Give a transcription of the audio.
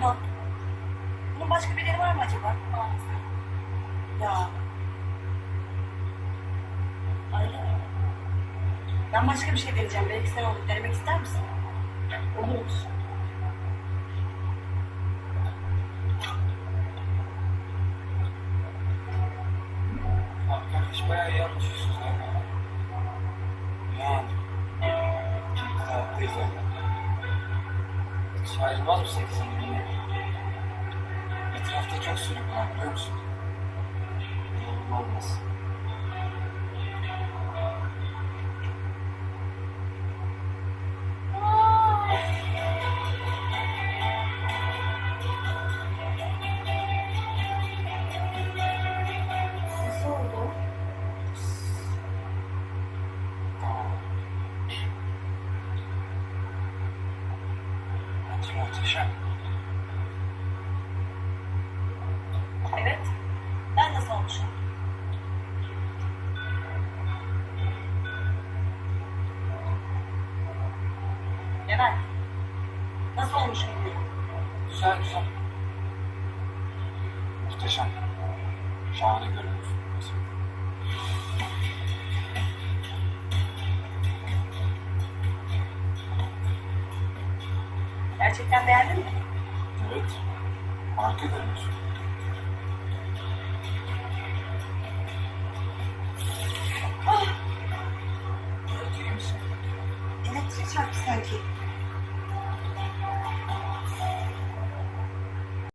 Pardon. Bunun başka yeri var mı acaba? Ya. Öyle? Ben başka bir şey deneyeceğim. Belki sen onu denemek ister misin? Olur. Arkadaş bayağı anlaşıyorsunuz galiba. Yani. Çok rahattayız öyle. Hiç ayrılmaz mısın çok sürükler biliyor musun? İnanılmaz. Muhteşem. Levent. Nasıl olmuşum diyorum. Güzel güzel. Muhteşem. Şahane görünüyorsun. Gerçekten beğendin mi? Evet. Harika görünüyorsun. Thank you.